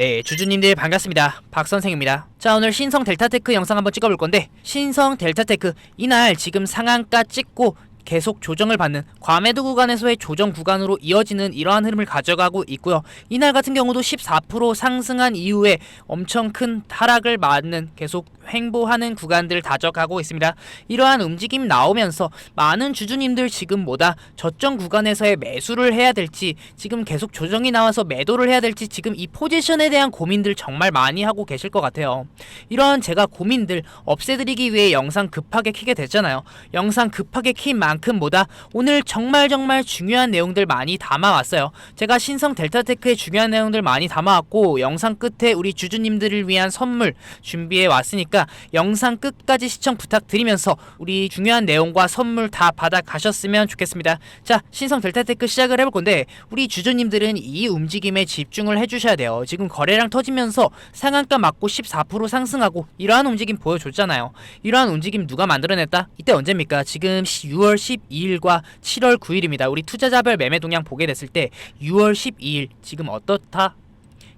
네, 주주님들 반갑습니다. 박 선생입니다. 자, 오늘 신성 델타테크 영상 한번 찍어볼 건데 신성 델타테크 이날 지금 상한가 찍고 계속 조정을 받는 과매도 구간에서의 조정 구간으로 이어지는 이러한 흐름을 가져가고 있고요. 이날 같은 경우도 14% 상승한 이후에 엄청 큰 하락을 맞는 계속 횡보하는 구간들을 다져가고 있습니다. 이러한 움직임 나오면서 많은 주주님들 지금 뭐다 저점 구간에서의 매수를 해야 될지 지금 계속 조정이 나와서 매도를 해야 될지 지금 이 포지션에 대한 고민들 정말 많이 하고 계실 것 같아요. 이러한 제가 고민들 없애드리기 위해 영상 급하게 키게 됐잖아요. 영상 급하게 킨 만큼 뭐다 오늘 정말 정말 중요한 내용들 많이 담아왔어요. 제가 신성 델타테크의 중요한 내용들 많이 담아왔고 영상 끝에 우리 주주님들을 위한 선물 준비해 왔으니까 영상 끝까지 시청 부탁드리면서 우리 중요한 내용과 선물 다 받아 가셨으면 좋겠습니다. 자, 신성 델타테크 시작을 해볼 건데 우리 주주님들은 이 움직임에 집중을 해주셔야 돼요. 지금 거래량 터지면서 상한가 맞고 14% 상승하고 이러한 움직임 보여줬잖아요. 이러한 움직임 누가 만들어냈다? 이때 언제입니까? 지금 6월 12일과 7월 9일입니다. 우리 투자자별 매매 동향 보게 됐을 때 6월 12일 지금 어떻다?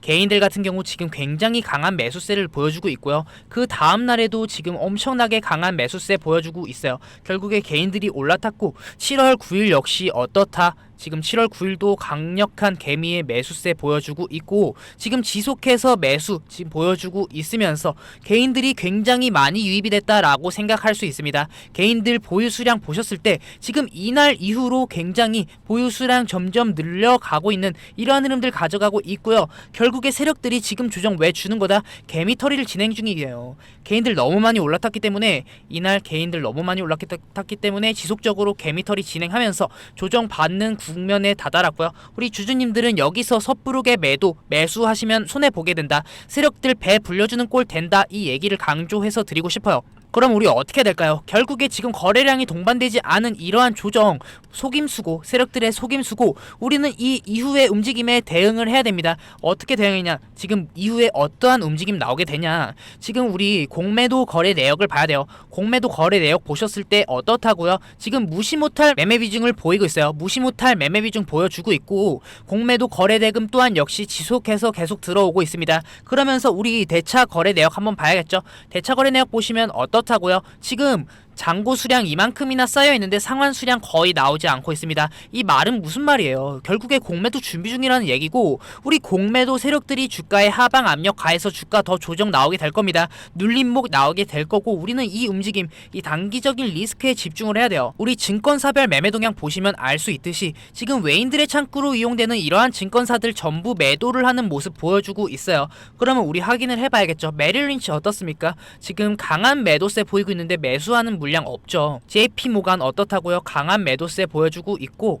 개인들 같은 경우 지금 굉장히 강한 매수세를 보여주고 있고요. 그 다음 날에도 지금 엄청나게 강한 매수세 보여주고 있어요. 결국에 개인들이 올라탔고 7월 9일 역시 어떻다? 지금 7월 9일도 강력한 개미의 매수세 보여주고 있고 지금 지속해서 매수 지금 보여주고 있으면서 개인들이 굉장히 많이 유입이 됐다라고 생각할 수 있습니다. 개인들 보유 수량 보셨을 때 지금 이날 이후로 굉장히 보유 수량 점점 늘려가고 있는 이러한 흐름들 가져가고 있고요. 결국에 세력들이 지금 조정 왜 주는 거다? 개미 털이를 진행 중이에요. 개인들 너무 많이 올라탔기 때문에 이날 개인들 너무 많이 올라탔기 때문에 지속적으로 개미 털이 진행하면서 조정 받는 국면에 다다랐고요. 우리 주주님들은 여기서 섣부르게 매도 매수하시면 손해 보게 된다. 세력들 배 불려주는 꼴 된다. 이 얘기를 강조해서 드리고 싶어요. 그럼 우리 어떻게 될까요? 결국에 지금 거래량이 동반되지 않은 이러한 조정, 속임수고, 세력들의 속임수고, 우리는 이 이후의 움직임에 대응을 해야 됩니다. 어떻게 대응했냐? 지금 이후에 어떠한 움직임 나오게 되냐? 지금 우리 공매도 거래 내역을 봐야 돼요. 공매도 거래 내역 보셨을 때 어떻다고요? 지금 무시 못할 매매 비중을 보이고 있어요. 무시 못할 매매 비중 보여주고 있고, 공매도 거래 대금 또한 역시 지속해서 계속 들어오고 있습니다. 그러면서 우리 대차 거래 내역 한번 봐야겠죠? 대차 거래 내역 보시면 어 떻다고요? 지금 잔고 수량 이만큼이나 쌓여 있는데 상환 수량 거의 나오지 않고 있습니다. 이 말은 무슨 말이에요? 결국에 공매도 준비 중이라는 얘기고 우리 공매도 세력들이 주가의 하방 압력 가해서 주가 더 조정 나오게 될 겁니다. 눌림목 나오게 될 거고 우리는 이 움직임, 이 단기적인 리스크에 집중을 해야 돼요. 우리 증권사별 매매 동향 보시면 알 수 있듯이 지금 외인들의 창구로 이용되는 이러한 증권사들 전부 매도를 하는 모습 보여주고 있어요. 그러면 우리 확인을 해봐야겠죠. 메릴 린치 어떻습니까? 지금 강한 매도세 보이고 있는데 매수하는 물량 없죠. JP 모간 어떻다고요? 강한 매도세 보여주고 있고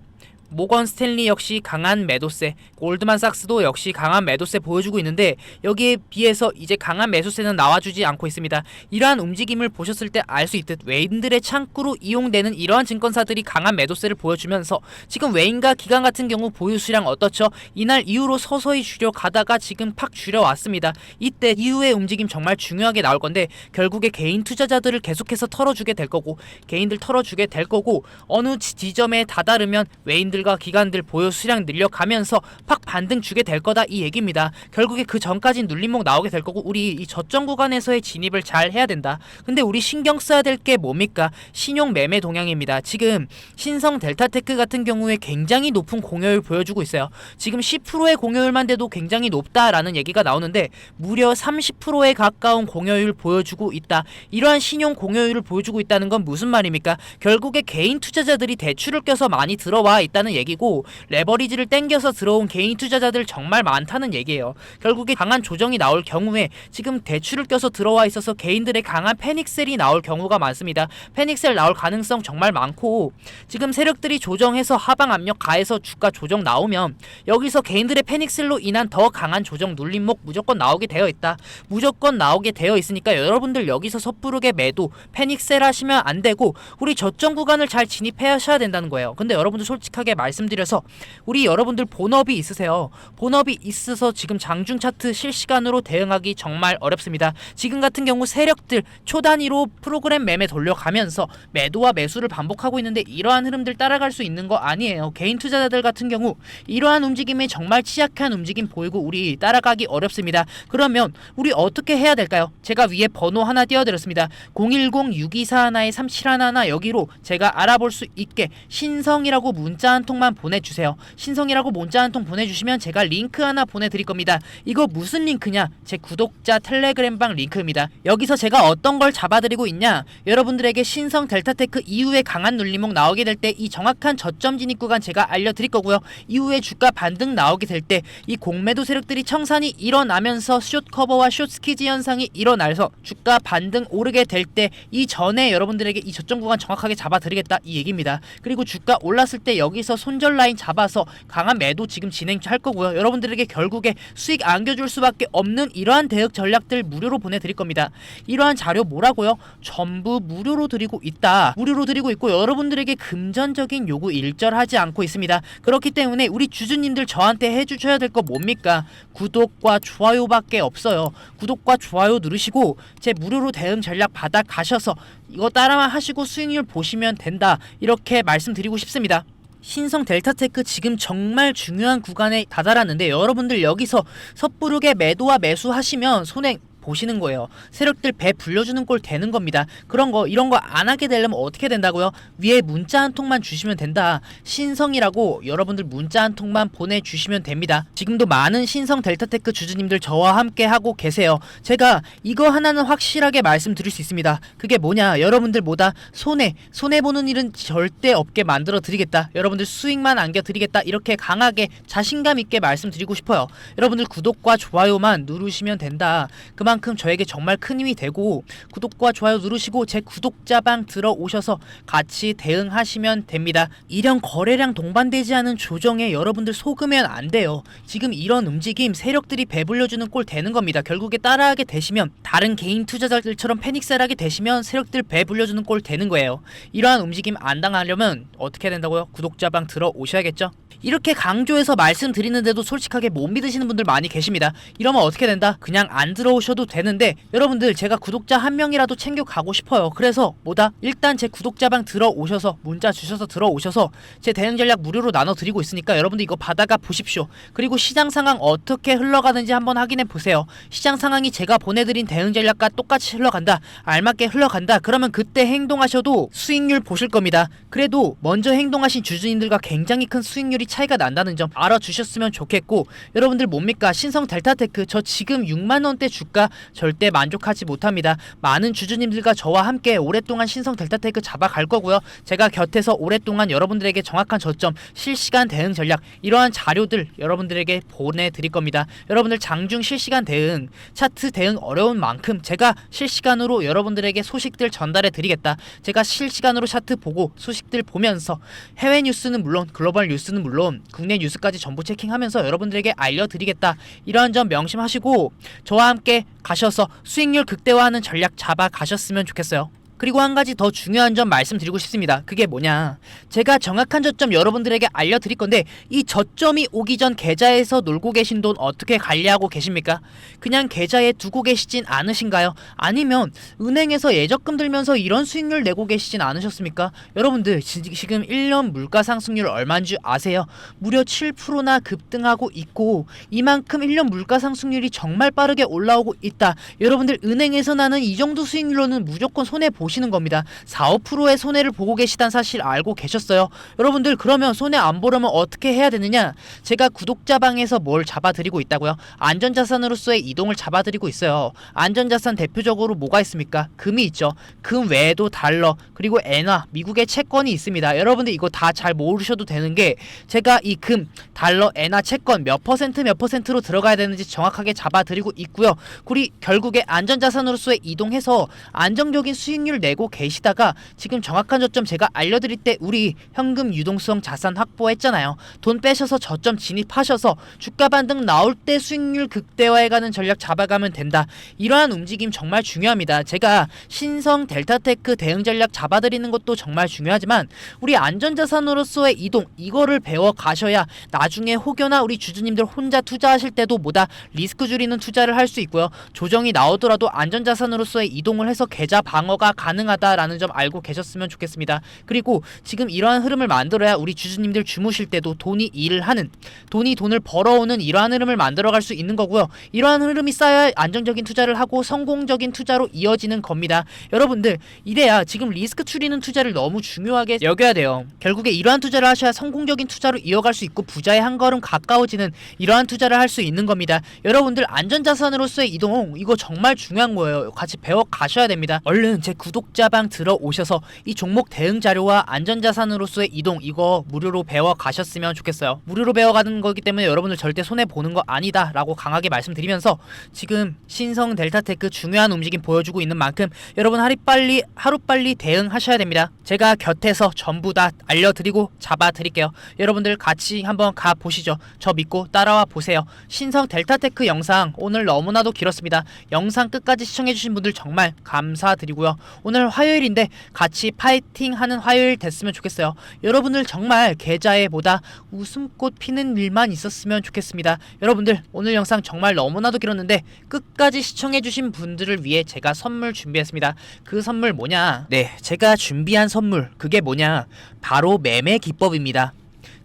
모건 스탠리 역시 강한 매도세, 골드만삭스도 역시 강한 매도세 보여주고 있는데 여기에 비해서 이제 강한 매수세는 나와주지 않고 있습니다. 이러한 움직임을 보셨을 때 알 수 있듯 외인들의 창구로 이용되는 이러한 증권사들이 강한 매도세를 보여주면서 지금 외인과 기관 같은 경우 보유 수량 어떻죠? 이날 이후로 서서히 줄여 가다가 지금 팍 줄여 왔습니다. 이때 이후의 움직임 정말 중요하게 나올 건데 결국에 개인 투자자들을 계속해서 털어주게 될 거고 개인들 털어주게 될 거고 어느 지- 지점에 다다르면 외인들 과 기관들 보유 수량 늘려가면서 팍 반등 주게 될 거다 이 얘기입니다. 결국에 그 전까지 눌림목 나오게 될 거고 우리 이 저점 구간에서의 진입을 잘 해야 된다. 근데 우리 신경 써야 될 게 뭡니까? 신용 매매 동향입니다. 지금 신성 델타테크 같은 경우에 굉장히 높은 공여율 보여주고 있어요. 지금 10%의 공여율만 돼도 굉장히 높다라는 얘기가 나오는데 무려 30%에 가까운 공여율 보여주고 있다. 이러한 신용 공여율을 보여주고 있다는 건 무슨 말입니까? 결국에 개인 투자자들이 대출을 껴서 많이 들어와 있다는 얘기고 레버리지를 땡겨서 들어온 개인 투자자들 정말 많다는 얘기예요. 결국에 강한 조정이 나올 경우에 지금 대출을 껴서 들어와 있어서 개인들의 강한 패닉셀이 나올 경우가 많습니다. 패닉셀 나올 가능성 정말 많고 지금 세력들이 조정해서 하방 압력 가해서 주가 조정 나오면 여기서 개인들의 패닉셀로 인한 더 강한 조정 눌림목 무조건 나오게 되어 있다. 무조건 나오게 되어 있으니까 여러분들 여기서 섣부르게 매도 패닉셀 하시면 안 되고 우리 저점 구간을 잘 진입해 하셔야 된다는 거예요. 근데 여러분들 솔직하게 말씀드려서 우리 여러분들 본업이 있으세요. 본업이 있어서 지금 장중 차트 실시간으로 대응하기 정말 어렵습니다. 지금 같은 경우 세력들 초단위로 프로그램 매매 돌려가면서 매도와 매수를 반복하고 있는데 이러한 흐름들 따라갈 수 있는 거 아니에요. 개인 투자자들 같은 경우 이러한 움직임에 정말 취약한 움직임 보이고 우리 따라가기 어렵습니다. 그러면 우리 어떻게 해야 될까요? 제가 위에 번호 하나 띄워드렸습니다. 010-6241-3711 여기로 제가 알아볼 수 있게 신성이라고 문자 한 통만 보내주세요. 신성이라고 문자 한 통 보내주시면 제가 링크 하나 보내드릴 겁니다. 이거 무슨 링크냐? 제 구독자 텔레그램방 링크입니다. 여기서 제가 어떤 걸 잡아드리고 있냐? 여러분들에게 신성 델타테크 이후에 강한 눌림목 나오게 될 때 이 정확한 저점 진입 구간 제가 알려드릴 거고요. 이후에 주가 반등 나오게 될 때 이 공매도 세력들이 청산이 일어나면서 숏 커버와 숏 스키지 현상이 일어나서 주가 반등 오르게 될 때 이 전에 여러분들에게 이 저점 구간 정확하게 잡아드리겠다 이 얘기입니다. 그리고 주가 올랐을 때 여기서 손절 라인 잡아서 강한 매도 지금 진행할 거고요. 여러분들에게 결국에 수익 안겨줄 수밖에 없는 이러한 대응 전략들 무료로 보내드릴 겁니다. 이러한 자료 뭐라고요? 전부 무료로 드리고 있다. 무료로 드리고 있고 여러분들에게 금전적인 요구 일절하지 않고 있습니다. 그렇기 때문에 우리 주주님들 저한테 해주셔야 될 거 뭡니까? 구독과 좋아요밖에 없어요. 구독과 좋아요 누르시고 제 무료로 대응 전략 받아 가셔서 이거 따라만 하시고 수익률 보시면 된다. 이렇게 말씀드리고 싶습니다. 신성 델타테크 지금 정말 중요한 구간에 다다랐는데 여러분들 여기서 섣부르게 매도와 매수하시면 손해 보시는 거예요. 세력들 배 불려주는 꼴 되는 겁니다. 그런 거 이런 거 안 하게 되려면 어떻게 된다고요? 위에 문자 한 통만 주시면 된다. 신성이라고 여러분들 문자 한 통만 보내주시면 됩니다. 지금도 많은 신성 델타테크 주주님들 저와 함께 하고 계세요. 제가 이거 하나는 확실하게 말씀드릴 수 있습니다. 그게 뭐냐? 여러분들 보다 손해 손해 보는 일은 절대 없게 만들어 드리겠다. 여러분들 수익만 안겨 드리겠다. 이렇게 강하게 자신감 있게 말씀드리고 싶어요. 여러분들 구독과 좋아요만 누르시면 된다. 그만큼 저에게 정말 큰 힘이 되고 구독과 좋아요 누르시고 제 구독자방 들어오셔서 같이 대응하시면 됩니다. 이런 거래량 동반되지 않은 조정에 여러분들 속으면 안 돼요. 지금 이런 움직임 세력들이 배불려주는 꼴 되는 겁니다. 결국에 따라하게 되시면 다른 개인 투자자들처럼 패닉셀하게 되시면 세력들 배불려주는 꼴 되는 거예요. 이러한 움직임 안 당하려면 어떻게 된다고요? 구독자방 들어오셔야겠죠? 이렇게 강조해서 말씀드리는데도 솔직하게 못 믿으시는 분들 많이 계십니다. 이러면 어떻게 된다? 그냥 안 들어오셔도 되는데 여러분들 제가 구독자 한 명이라도 챙겨 가고 싶어요. 그래서 뭐다? 일단 제 구독자방 들어오셔서 문자 주셔서 들어오셔서 제 대응 전략 무료로 나눠 드리고 있으니까 여러분들 이거 받아가 보십시오. 그리고 시장 상황 어떻게 흘러가는지 한번 확인해 보세요. 시장 상황이 제가 보내드린 대응 전략과 똑같이 흘러간다. 알맞게 흘러간다. 그러면 그때 행동하셔도 수익률 보실 겁니다. 그래도 먼저 행동하신 주주님들과 굉장히 큰 수익률이 차이가 난다는 점 알아주셨으면 좋겠고 여러분들 뭡니까 신성 델타테크 저 지금 6만 원대 주가 절대 만족하지 못합니다. 많은 주주님들과 저와 함께 오랫동안 신성 델타테크 잡아갈 거고요. 제가 곁에서 오랫동안 여러분들에게 정확한 저점, 실시간 대응 전략 이러한 자료들 여러분들에게 보내드릴 겁니다. 여러분들 장중 실시간 대응, 차트 대응 어려운 만큼 제가 실시간으로 여러분들에게 소식들 전달해 드리겠다. 제가 실시간으로 차트 보고 소식들 보면서 해외 뉴스는 물론 글로벌 뉴스는 물론 국내 뉴스까지 전부 체킹하면서 여러분들에게 알려드리겠다. 이러한 점 명심하시고 저와 함께 가셔서 수익률 극대화하는 전략 잡아 가셨으면 좋겠어요. 그리고 한 가지 더 중요한 점 말씀드리고 싶습니다. 그게 뭐냐? 제가 정확한 저점 여러분들에게 알려드릴 건데 이 저점이 오기 전 계좌에서 놀고 계신 돈 어떻게 관리하고 계십니까? 그냥 계좌에 두고 계시진 않으신가요? 아니면 은행에서 예적금 들면서 이런 수익률 내고 계시진 않으셨습니까? 여러분들 지- 지금 1년 물가 상승률 얼마인 줄 아세요? 무려 7%나 급등하고 있고 이만큼 1년 물가 상승률이 정말 빠르게 올라오고 있다. 여러분들 은행에서 나는 이 정도 수익률로는 무조건 손해 보시 는 겁니다. 4, 5%의 손해를 보고 계시다는 사실 알고 계셨어요. 여러분들 그러면 손해 안 보려면 어떻게 해야 되느냐? 제가 구독자방에서 뭘 잡아드리고 있다고요? 안전자산으로서의 이동을 잡아드리고 있어요. 안전자산 대표적으로 뭐가 있습니까? 금이 있죠. 금 외에도 달러 그리고 엔화 미국의 채권이 있습니다. 여러분들 이거 다 잘 모르셔도 되는 게 제가 이 금, 달러, 엔화 채권 몇 퍼센트 몇 퍼센트로 들어가야 되는지 정확하게 잡아드리고 있고요. 우리 결국에 안전자산으로서의 이동해서 안정적인 수익률 내고 계시다가 지금 정확한 저점 제가 알려드릴 때 우리 현금 유동성 자산 확보했잖아요. 돈 빼셔서 저점 진입하셔서 주가 반등 나올 때 수익률 극대화해가는 전략 잡아가면 된다. 이러한 움직임 정말 중요합니다. 제가 신성 델타테크 대응 전략 잡아드리는 것도 정말 중요하지만 우리 안전자산으로서의 이동 이거를 배워 가셔야 나중에 혹여나 우리 주주님들 혼자 투자하실 때도 뭐다 리스크 줄이는 투자를 할 수 있고요. 조정이 나오더라도 안전자산으로서의 이동을 해서 계좌 방어가 가 능하다라는 점 알고 계셨으면 좋겠습니다. 그리고 지금 이러한 흐름을 만들어야 우리 주주님들 주무실 때도 돈이 일을 하는 돈이 돈을 벌어오는 이러한 흐름을 만들어갈 수 있는 거고요. 이러한 흐름이 쌓여야 안정적인 투자를 하고 성공적인 투자로 이어지는 겁니다. 여러분들 이래야 지금 리스크 추리는 투자를 너무 중요하게 여겨야 돼요. 결국에 이러한 투자를 하셔야 성공적인 투자로 이어갈 수 있고 부자에 한 걸음 가까워지는 이러한 투자를 할 수 있는 겁니다. 여러분들 안전자산으로서의 이동 이거 정말 중요한 거예요. 같이 배워 가셔야 됩니다. 얼른 제 구독 자방 들어오셔서 이 종목 대응 자료와 안전자산으로서의 이동 이거 무료로 배워 가셨으면 좋겠어요. 무료로 배워 가는 거기 때문에 여러분들 절대 손해 보는 거 아니다 라고 강하게 말씀드리면서 지금 신성 델타테크 중요한 움직임 보여주고 있는 만큼 여러분 하루 빨리 하루 빨리 대응하셔야 됩니다. 제가 곁에서 전부 다 알려드리고 잡아드릴게요. 여러분들 같이 한번 가 보시죠. 저 믿고 따라와 보세요. 신성 델타테크 영상 오늘 너무나도 길었습니다. 영상 끝까지 시청해주신 분들 정말 감사드리고요. 오늘 화요일인데 같이 파이팅하는 화요일 됐으면 좋겠어요. 여러분들 정말 계좌에 보다 웃음꽃 피는 일만 있었으면 좋겠습니다. 여러분들 오늘 영상 정말 너무나도 길었는데 끝까지 시청해주신 분들을 위해 제가 선물 준비했습니다. 그 선물 뭐냐? 네, 제가 준비한 선물 그게 뭐냐? 바로 매매 기법입니다.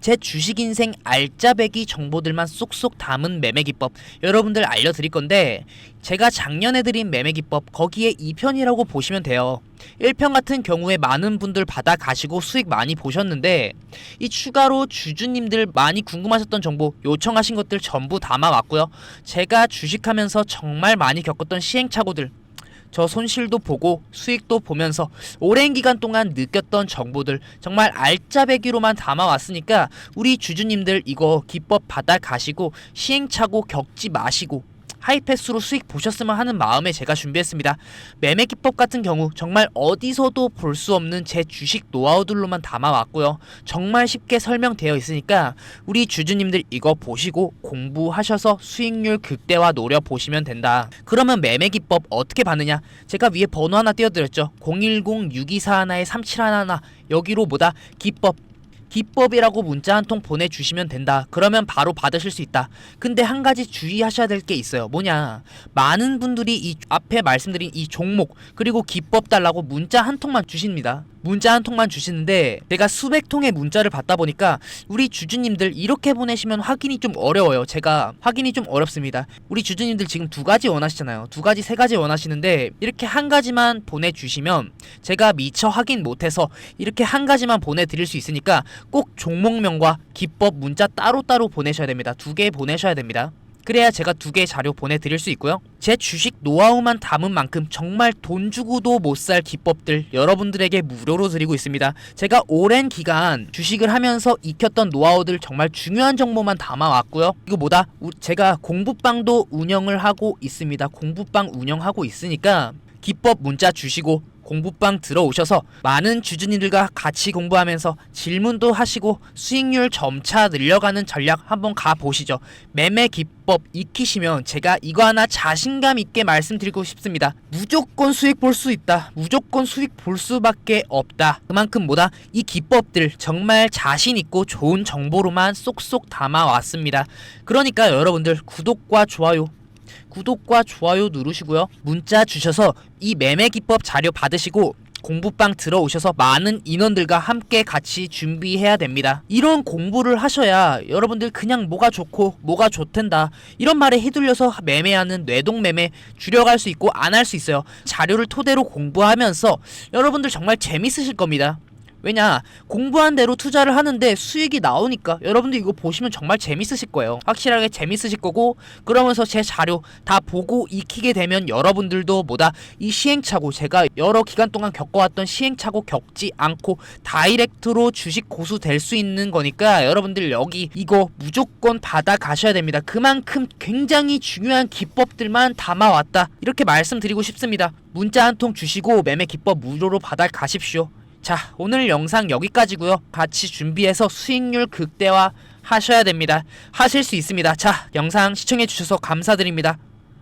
제 주식 인생 알짜배기 정보들만 쏙쏙 담은 매매 기법 여러분들 알려드릴 건데 제가 작년에 드린 매매 기법 거기에 2편이라고 보시면 돼요. 1편 같은 경우에 많은 분들 받아 가시고 수익 많이 보셨는데 이 추가로 주주님들 많이 궁금하셨던 정보 요청하신 것들 전부 담아 왔고요. 제가 주식하면서 정말 많이 겪었던 시행착오들 저 손실도 보고 수익도 보면서 오랜 기간 동안 느꼈던 정보들 정말 알짜배기로만 담아왔으니까 우리 주주님들 이거 기법 받아 가시고 시행착오 겪지 마시고 하이패스로 수익 보셨으면 하는 마음에 제가 준비했습니다. 매매 기법 같은 경우 정말 어디서도 볼 수 없는 제 주식 노하우들로만 담아왔고요. 정말 쉽게 설명되어 있으니까 우리 주주님들 이거 보시고 공부하셔서 수익률 극대화 노려 보시면 된다. 그러면 매매 기법 어떻게 받느냐? 제가 위에 번호 하나 띄워드렸죠. 010-6241-3711 여기로 뭐다? 기법 기법이라고 문자 한 통 보내주시면 된다. 그러면 바로 받으실 수 있다. 근데 한 가지 주의하셔야 될 게 있어요. 뭐냐. 많은 분들이 이 앞에 말씀드린 이 종목, 그리고 기법 달라고 문자 한 통만 주십니다. 문자 한 통만 주시는데 내가 수백 통의 문자를 받다 보니까 우리 주주님들 이렇게 보내시면 확인이 좀 어려워요. 제가 확인이 좀 어렵습니다. 우리 주주님들 지금 두 가지 원하시잖아요. 두 가지, 세 가지 원하시는데 이렇게 한 가지만 보내주시면 제가 미처 확인 못해서 이렇게 한 가지만 보내드릴 수 있으니까 꼭 종목명과 기법 문자 따로따로 보내셔야 됩니다. 두 개 보내셔야 됩니다. 그래야 제가 두 개의 자료 보내드릴 수 있고요. 제 주식 노하우만 담은 만큼 정말 돈 주고도 못 살 기법들 여러분들에게 무료로 드리고 있습니다. 제가 오랜 기간 주식을 하면서 익혔던 노하우들 정말 중요한 정보만 담아왔고요. 이거 뭐다? 우- 제가 공부방도 운영을 하고 있습니다. 공부방 운영하고 있으니까 기법 문자 주시고 공부방 들어오셔서 많은 주주님들과 같이 공부하면서 질문도 하시고 수익률 점차 늘려가는 전략 한번 가보시죠. 매매 기법 익히시면 제가 이거 하나 자신감 있게 말씀드리고 싶습니다. 무조건 수익 볼 수 있다. 무조건 수익 볼 수밖에 없다. 그만큼 뭐다? 이 기법들 정말 자신 있고 좋은 정보로만 쏙쏙 담아왔습니다. 그러니까 여러분들 구독과 좋아요 구독과 좋아요 누르시고요. 문자 주셔서 이 매매 기법 자료 받으시고 공부방 들어오셔서 많은 인원들과 함께 같이 준비해야 됩니다. 이런 공부를 하셔야 여러분들 그냥 뭐가 좋고 뭐가 좋텐다 이런 말에 휘둘려서 매매하는 뇌동 매매 줄여갈 수 있고 안 할 수 있어요. 자료를 토대로 공부하면서 여러분들 정말 재밌으실 겁니다. 왜냐 공부한 대로 투자를 하는데 수익이 나오니까 여러분들 이거 보시면 정말 재밌으실 거예요. 확실하게 재밌으실 거고 그러면서 제 자료 다 보고 익히게 되면 여러분들도 뭐다 이 시행착오 제가 여러 기간 동안 겪어왔던 시행착오 겪지 않고 다이렉트로 주식 고수 될 수 있는 거니까 여러분들 여기 이거 무조건 받아 가셔야 됩니다. 그만큼 굉장히 중요한 기법들만 담아왔다 이렇게 말씀드리고 싶습니다. 문자 한 통 주시고 매매 기법 무료로 받아 가십시오. 자, 오늘 영상 여기까지고요. 같이 준비해서 수익률 극대화 하셔야 됩니다. 하실 수 있습니다. 자, 영상 시청해 주셔서 감사드립니다.